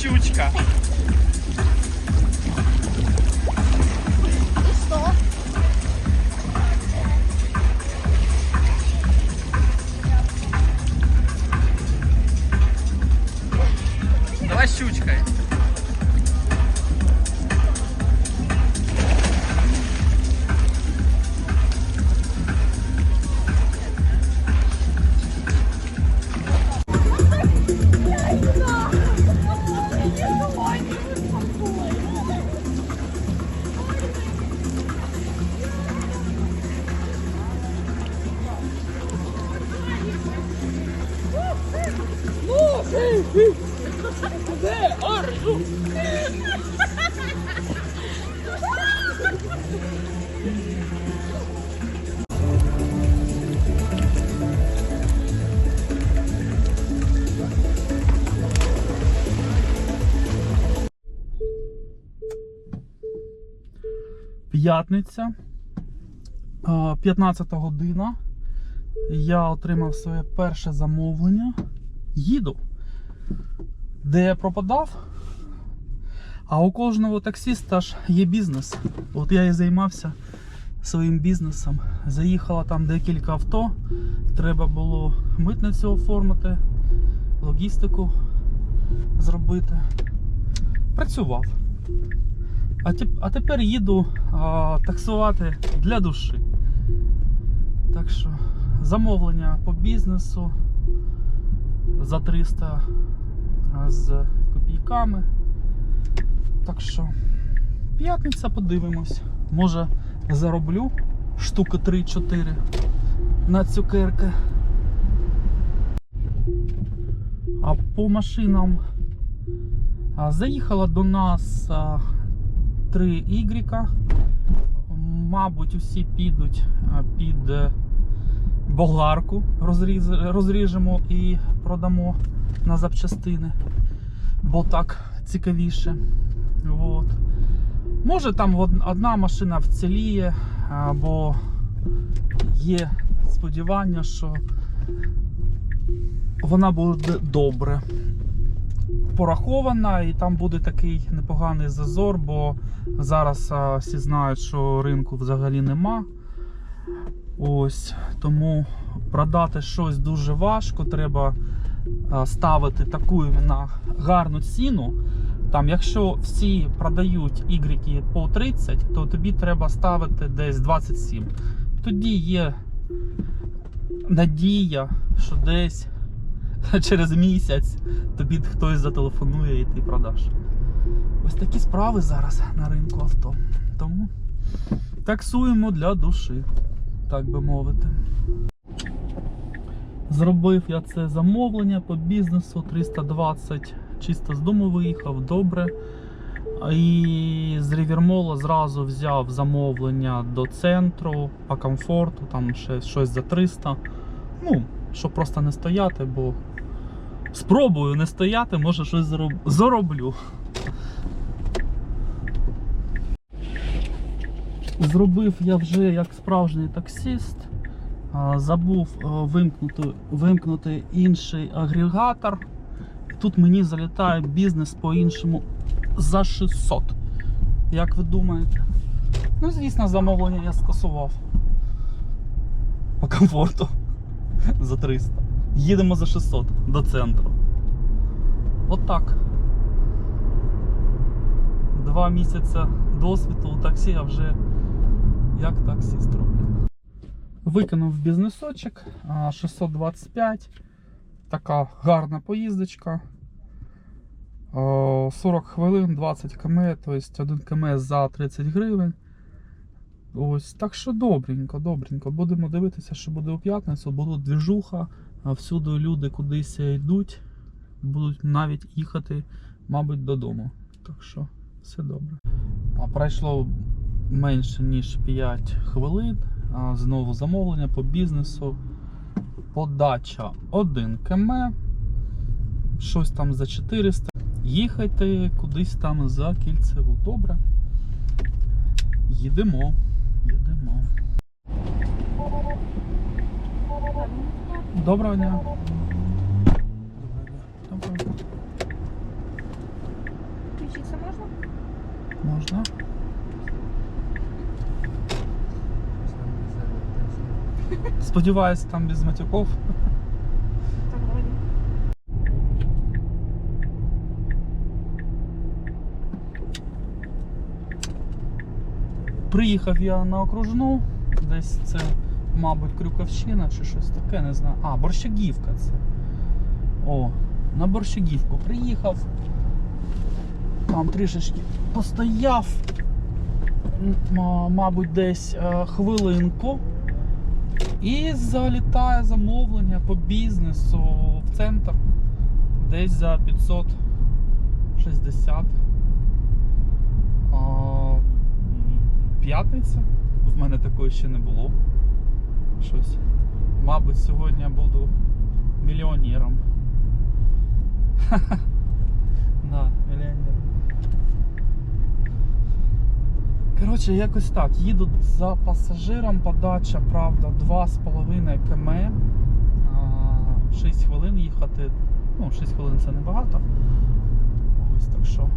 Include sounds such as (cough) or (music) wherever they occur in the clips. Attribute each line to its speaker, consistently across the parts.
Speaker 1: щучка.
Speaker 2: П'ятниця, а, 15 година. Я отримав своє перше замовлення. Їду. Де я пропадав? А у кожного таксиста ж є бізнес. От я і займався своїм бізнесом. Заїхало там декілька авто. Треба було митницю оформити, логістику зробити. Працював. А, а тепер їду а, таксувати для душі. Так що замовлення по бізнесу за 300 з копійками. Так що п'ятниця подивимось. Може зароблю штуки 3-4 на цукерки. А по машинам заїхала до нас 3 Y. Мабуть, усі підуть під е, болгарку, розріз, розріжемо і продамо на запчастини, бо так цікавіше. От. Може там одна машина вціліє, або є сподівання, що вона буде добре порахована, і там буде такий непоганий зазор, бо зараз всі знають, що ринку взагалі нема. Ось тому продати щось дуже важко. Треба ставити таку на гарну ціну. Там, якщо всі продають ігрики по 30, то тобі треба ставити десь 27. Тоді є надія, що десь (laughs) через місяць тобі хтось зателефонує і ти продаш. Ось такі справи зараз на ринку авто. Тому таксуємо для душі, так би мовити. Зробив я це замовлення по бізнесу 320, чисто з дому виїхав, добре. І з Рівермола зразу взяв замовлення до центру по комфорту, там ще щось за 300. Ну, щоб просто не стояти, бо спробую не стояти, може щось зароб- зароблю. Зробив я вже як справжній таксист. Забув е, вимкнути, вимкнути інший агрегатор. Тут мені залітає бізнес по-іншому за 600. Як ви думаєте? Ну, звісно, замовлення я скасував. По комфорту. (laughs) За 300. Їдемо за 600 до центру. От так. Два місяці досвіду у таксі, а вже як таксист роблю. Виконав бізнесочок 625. Така гарна поїздочка. 40 хвилин, 20 км, тобто 1 км за 30 гривень. Ось, так що добренько, добренько. Будемо дивитися, що буде у п'ятницю, буде двіжуха, всюди люди кудись йдуть, будуть навіть їхати, мабуть, додому. Так що все добре. Пройшло менше ніж 5 хвилин. Знову замовлення по бізнесу. подача 1 км, щось там за 400. Їхайте кудись там за кільцеву. Добре. Їдемо. Їдемо. Доброго дня. Доброго дня.
Speaker 3: Включиться можна?
Speaker 2: Можна? Сподіваюсь, там без матюков.
Speaker 3: Так, вроді.
Speaker 2: Приїхав я на окружну, десь це, мабуть, Крюковщина чи щось таке, не знаю. А, Борщагівка це. О, на Борщагівку приїхав. Там трішечки постояв, мабуть, десь е, хвилинку. І залітає замовлення по бізнесу в центр. Десь за 560. А, П'ятниця. В мене такої ще не було. Щось. Мабуть, сьогодні я буду мільйонером. (laughs) Да, мільйонером. Коротше, якось так. Їду за пасажиром, подача, правда, 2,5 км. 6 хвилин їхати. Ну, 6 хвилин це небагато. Ось так що.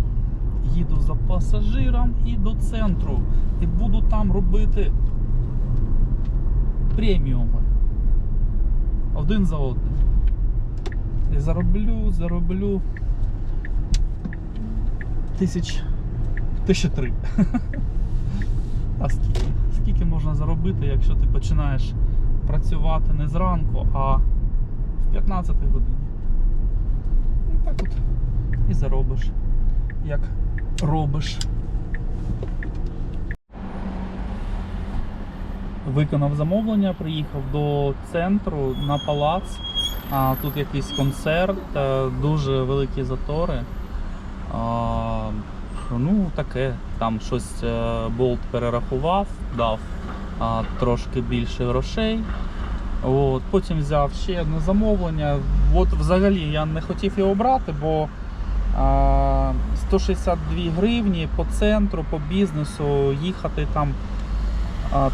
Speaker 2: Їду за пасажиром і до центру. І буду там робити преміуми. Один за одним. І зароблю, зароблю тисяч. Тисяча три. (laughs) А скільки? Скільки можна заробити, якщо ти починаєш працювати не зранку, а в 15 годині? І так от і заробиш, як робиш. Виконав замовлення, приїхав до центру на палац. А, тут якийсь концерт, е, дуже великі затори. А, ну, таке. Там щось е, болт перерахував, дав а, трошки більше грошей. От, потім взяв ще одне замовлення. От взагалі я не хотів його брати, бо а, 162 гривні по центру, по бізнесу їхати там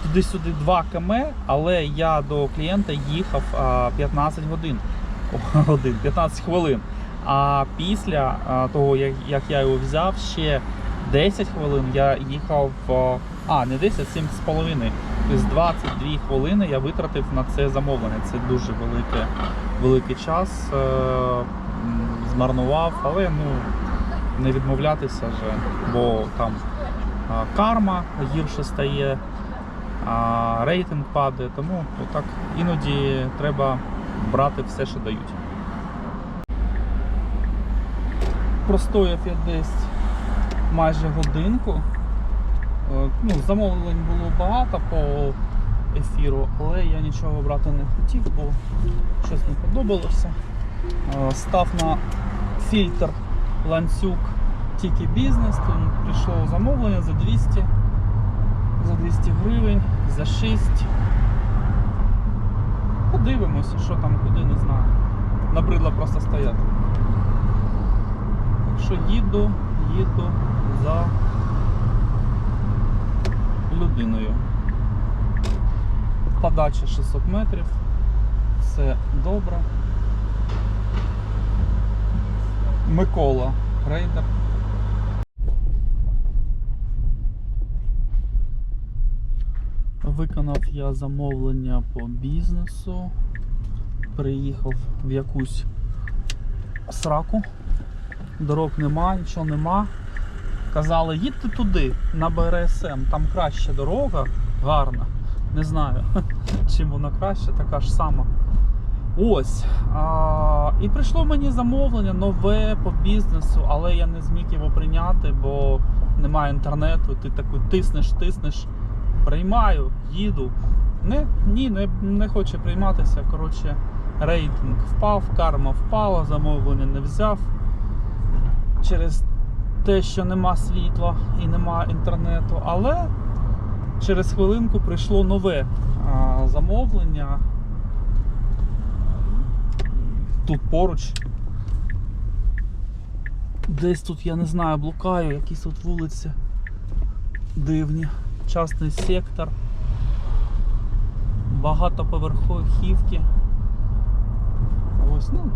Speaker 2: туди-сюди 2 км, але я до клієнта їхав а, 15 годин. О, (laughs) годин, 15 хвилин. А після того, як я його взяв, ще 10 хвилин я їхав. а, не 10, 7,5. Тобто 22 хвилини я витратив на це замовлення. Це дуже велике, великий час. е, Змарнував, але ну, не відмовлятися вже, бо там карма гірше стає, рейтинг падає, тому отак іноді треба брати все, що дають. Простояв я десь майже годинку. Е, Ну, замовлень було багато по ефіру, але я нічого брати не хотів, бо щось не подобалося. Е, Став на фільтр ланцюг тільки бізнес, тому прийшло замовлення за 200, за 200 гривень, за 6. Подивимося, що там, куди, не знаю. Набридло просто стояти. Так що їду, їду за людиною. Подача 600 метрів. Все добре. Микола рейдер. Виконав я замовлення по бізнесу. Приїхав в якусь сраку. Дорог нема, нічого нема. Казали, їдьте туди, на БРСМ, там краща дорога, гарна. Не знаю, (laughs) чим вона краща, така ж сама. Ось. А, і прийшло мені замовлення нове по бізнесу, але я не зміг його прийняти, бо немає інтернету. Ти таку тиснеш, тиснеш, приймаю, їду. Не, ні, не, не хоче прийматися. Коротше, рейтинг впав, карма впала, замовлення не взяв. Через те, що нема світла і нема інтернету, але через хвилинку прийшло нове а, замовлення. тут поруч. Десь тут, я не знаю, блукаю, якісь тут вулиці дивні. Частний сектор. Багатоповерховки. Ось, ну.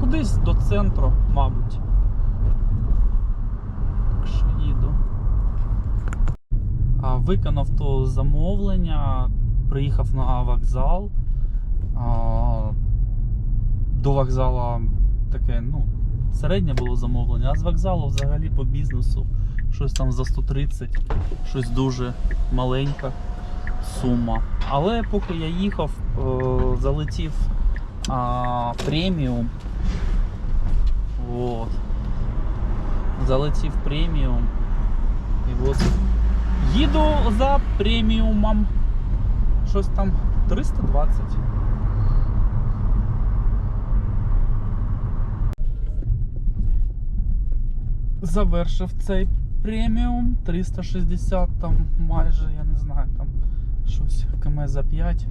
Speaker 2: Кудись до центру, мабуть. Їду. Виконав то замовлення, приїхав на вокзал. До вокзала таке, ну, середнє було замовлення, а з вокзалу взагалі по бізнесу щось там за 130, щось дуже маленька сума. Але поки я їхав, е, залетів а, преміум. От. Залетів преміум. І от їду за преміумом. Щось там 320. Завершив цей преміум 360 там майже, я не знаю, там щось км за 5.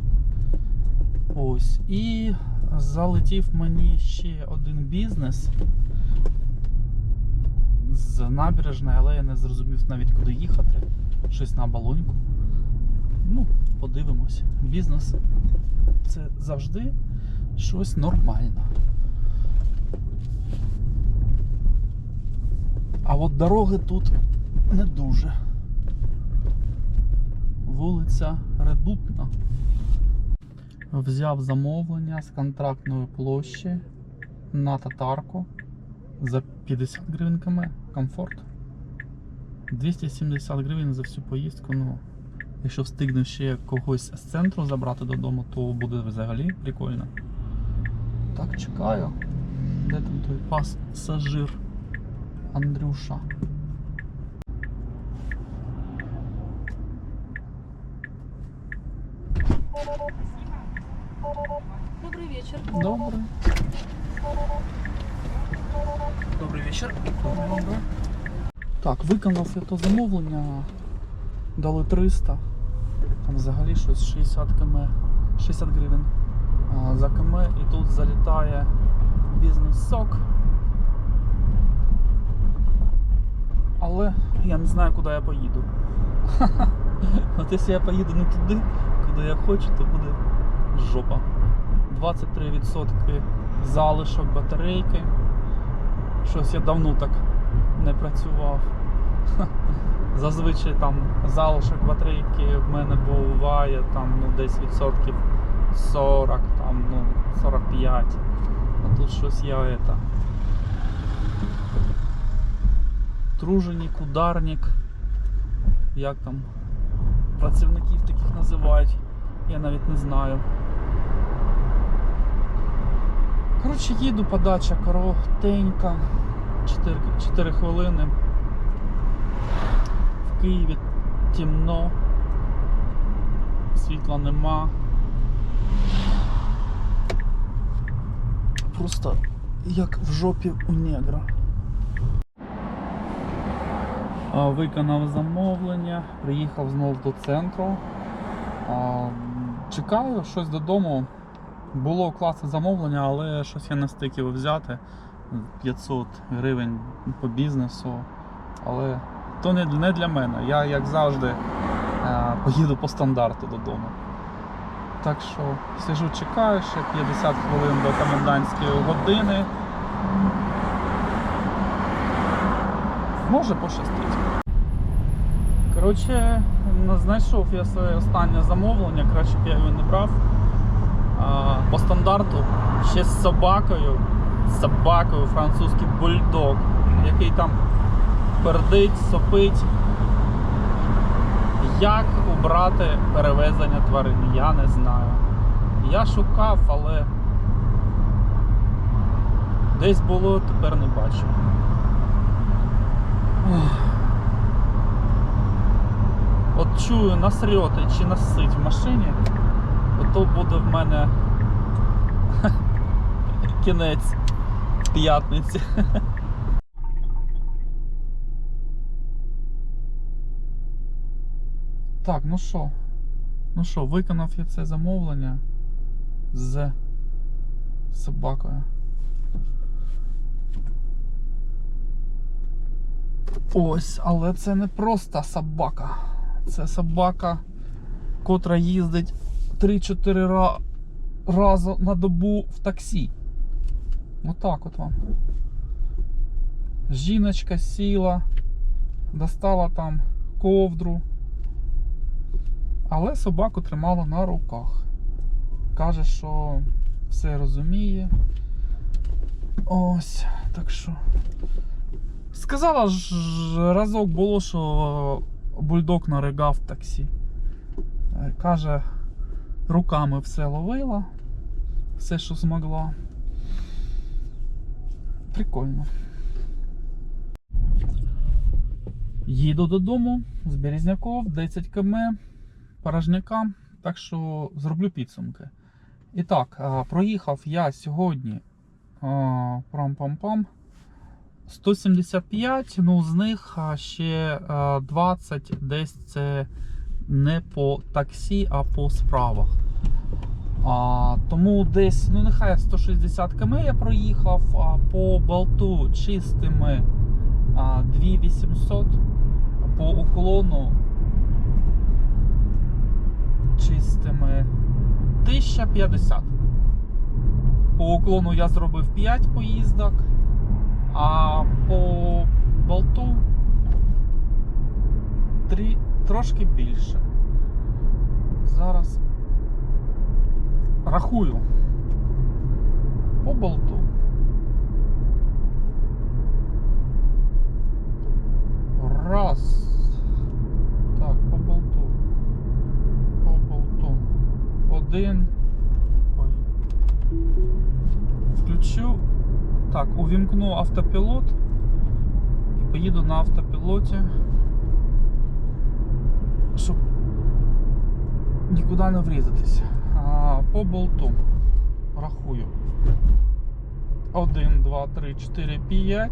Speaker 2: Ось. І залетів мені ще один бізнес з набережної, але я не зрозумів навіть куди їхати. Щось на балоньку. Ну, подивимось. Бізнес це завжди щось нормальне. А от дороги тут не дуже. Вулиця Редутна. Взяв замовлення з контрактної площі на татарку за 50 гривень км. Комфорт. 270 гривень за всю поїздку. Ну, якщо встигну ще когось з центру забрати додому, то буде взагалі прикольно. Так, чекаю. Де там той пасажир? Андрюша.
Speaker 3: Добрый вечер.
Speaker 2: Добре.
Speaker 1: Добрий вечір.
Speaker 2: Добре. Так, виконав я то замовлення. Дали 300. Там взагалі щось 60 км. 60 гривень за км. І тут залітає бізнес-сок. Але я не знаю, куди я поїду. (laughs) От якщо я поїду не туди, куди я хочу, то буде жопа. 23% залишок батарейки. Щось я давно так не працював. (laughs) Зазвичай там залишок батарейки в мене буває там ну, десь відсотків 40, там, ну, 45. А тут щось я это. Труженик, ударник. Як там працівників таких називають, я навіть не знаю. Коротше, їду подача коротенька. 4, 4 хвилини. В Києві темно, світла нема. Просто як в жопі у негра. Виконав замовлення, приїхав знов до центру. Чекаю щось додому. Було класне замовлення, але щось я не його взяти. 500 гривень по бізнесу. Але то не, не для мене. Я, як завжди, е, поїду по стандарту додому. Так що сижу, чекаю ще 50 хвилин до комендантської години. Може пощастить. Коротше, знайшов я своє останнє замовлення, краще б я його не брав. По стандарту ще з собакою, з собакою французький бульдог, який там пердить, сопить. Як убрати перевезення тварин, я не знаю. Я шукав, але десь було, тепер не бачу. От чую, насрьоти чи насить в машині, ото буде в мене (laughs) кінець п'ятниці. (laughs) Так, ну що? Ну що, виконав я це замовлення з собакою. Ось, але це не просто собака. Це собака, котра їздить 3-4 ра- рази на добу в таксі. Отак от вам. Жіночка сіла, достала там ковдру, але собаку тримала на руках. Каже, що все розуміє. Ось, так що. Сказала ж разок було, що бульдог наригав в таксі. Каже, руками все ловила, все, що змогла. Прикольно. Їду додому з Березняков, 10 км, порожняка, так що зроблю підсумки. І так, проїхав я сьогодні а, прам-пам-пам. 175, ну з них ще 20 десь це не по таксі, а по справах. А, тому десь, ну нехай 160 км я проїхав, а по болту чистими а, 2800, по уклону чистими 1050. По уклону я зробив 5 поїздок, а по болту 3, трошки більше. Зараз рахую по болту. Раз. Так, по болту. По болту. Один. Ой. Включу. Так, увімкну автопілот і поїду на автопілоті. Щоб нікуди не врізатися. По болту. Рахую. 1, 2, 3, 4, 5,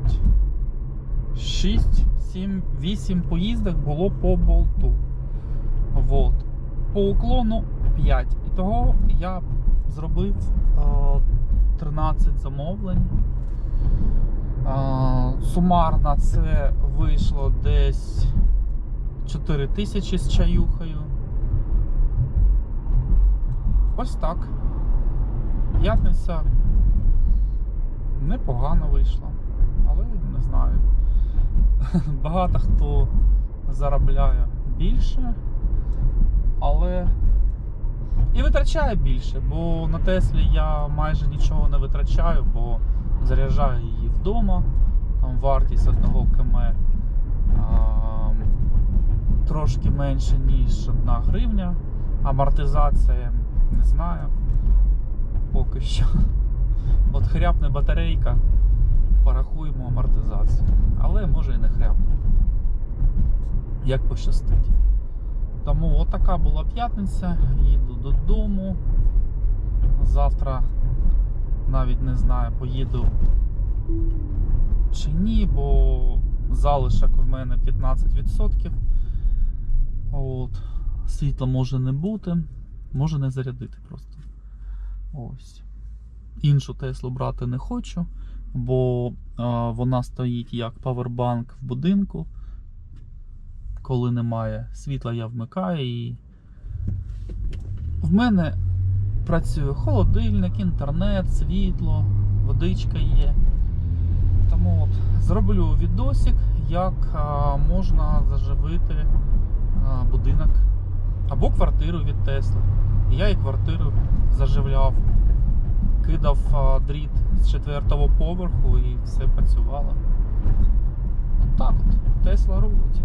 Speaker 2: 6, 7, 8 поїздок було по болту. Вот. По уклону 5. І того я зробив е, 13 замовлень. Е, сумарно це вийшло десь 4 тисячі з чаюхою. Ось так. П'ятниця непогано вийшла, але не знаю. (laughs) Багато хто заробляє більше, але і витрачає більше, бо на Теслі я майже нічого не витрачаю, бо заряджаю її вдома. Там вартість одного км а, трошки менше, ніж 1 гривня. Амортизація не знаю. Поки що. От хряпне батарейка, порахуємо амортизацію. Але може і не хряпне. Як пощастить. Тому отака була п'ятниця. Їду додому. Завтра навіть не знаю, поїду чи ні, бо залишок в мене 15%. От. Світла може не бути, може не зарядити просто. Ось. Іншу Теслу брати не хочу, бо а, вона стоїть як павербанк в будинку. Коли немає світла, я вмикаю і в мене працює холодильник, інтернет, світло, водичка є. Тому от зроблю відосик, як а, можна заживити а, будинок або квартиру від Тесли. Я і квартиру заживляв, кидав дріт з четвертого поверху і все працювало. От от, Тесла рулить.